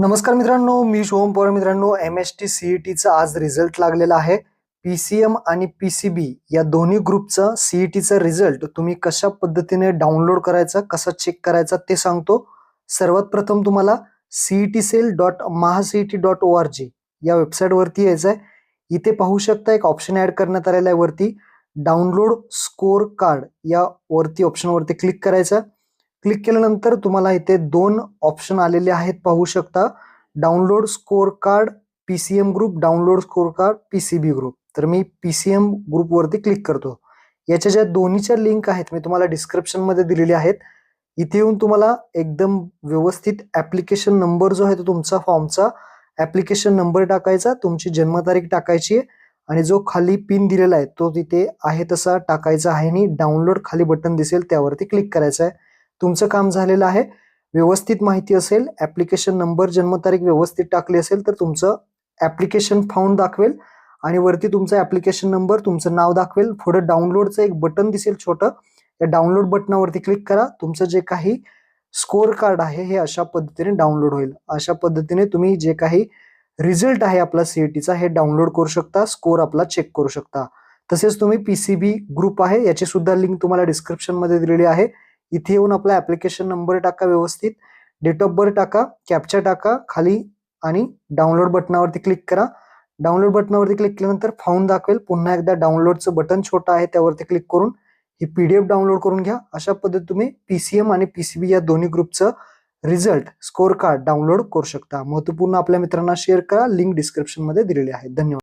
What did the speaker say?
नमस्कार मित्रांनो मी शुभम पवार. मित्रांनो M S T C E टीचा आज रिझल्ट लागलेला आहे. पी सी एम आणि पी सी बी या दोन्ही ग्रुपचा सीई टीचा रिझल्ट तुम्ही कशा पद्धतीने डाउनलोड करायचा कसा चेक करायचा ते सांगतो. सर्वात प्रथम तुम्हाला C E T cell dot mahacet dot O R G या वेबसाईटवरती यायचं आहे इथे पाहू शकता एक ऑप्शन ॲड करण्यात आलेला आहे वरती. डाउनलोड स्कोर कार्ड या वरती ऑप्शनवरती क्लिक करायचं. क्लिक केल्यानंतर तुम्हाला इथे दोन ऑप्शन आलेले आहेत पाहू शकता. Download score card P C M group download score card P C B group. तर मी पी सी एम ग्रुपवरती क्लिक करतो. याच्या ज्या दोन्हीच्या लिंक आहेत मी तुम्हाला डिस्क्रिप्शनमध्ये दिलेल्या आहेत. इथे येऊन तुम्हाला एकदम व्यवस्थित ॲप्लिकेशन नंबर जो आहे तो तुमचा फॉर्मचा ॲप्लिकेशन नंबर टाकायचा तुमची जन्मतारीख टाकायची आहे आणि जो खाली पिन दिलेला आहे तो तिथे आहे तसा टाकायचा आहे आणि डाउनलोड खाली बटन दिसेल त्यावरती क्लिक करायचं आहे. तुमचं काम झालेलं आहे. व्यवस्थित माहिती असेल ऍप्लिकेशन नंबर जन्मतारीख व्यवस्थित टाकली असेल तर तुमचं ऍप्लिकेशन फाउंड दाखवेल आणि वरती तुमचा ऍप्लिकेशन नंबर तुमचं नाव दाखवेल. पुढे डाउनलोडचं एक बटन दिसेल छोटं. या डाउनलोड बटनावरती क्लिक करा. तुमचं जे काही स्कोअर कार्ड आहे हे अशा पद्धतीने डाउनलोड होईल. अशा पद्धतीने तुम्ही जे काही रिझल्ट आहे आपला सीईटीचा हे डाउनलोड करू शकता. स्कोर आपला चेक करू शकता. तसेच तुम्ही पीसीबी ग्रुप आहे याची सुद्धा लिंक तुम्हाला डिस्क्रिप्शनमध्ये दिलेली आहे. इथे येऊन आपला ऍप्लिकेशन नंबर टाका व्यवस्थित. डेट ऑफ बर्थ टाका कॅप्चा टाका खाली आणि डाउनलोड बटनावरती क्लिक करा. डाउनलोड बटनावरती क्लिक केल्यानंतर फाउंड दाखवेल. पुन्हा एकदा डाउनलोडचं बटन छोटं आहे त्यावरती क्लिक करून ही पीडीएफ डाउनलोड करून घ्या. अशा पद्धतीने तुम्ही पीसीएम आणि पीसीबी या दोन्ही ग्रुपचं रिझल्ट स्कोर कार्ड डाउनलोड करू शकता. महत्त्वपूर्ण आपल्या मित्रांना शेअर करा. लिंक डिस्क्रिप्शनमध्ये दिलेली आहे. धन्यवाद.